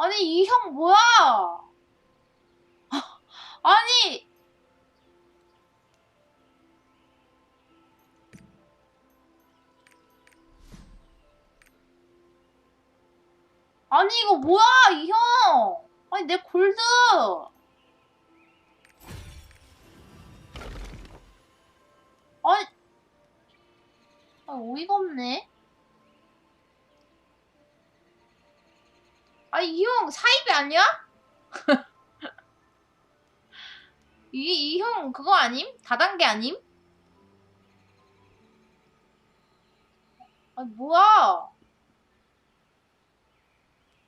아니 이 형 뭐야? 아니 아니 이거 뭐야 이 형? 아니 내 골드 아니 아 어이가 없네. 아니 이형 사입이 아니야? 이 이 형 그거 아님? 다단계 아님? 아니 뭐야?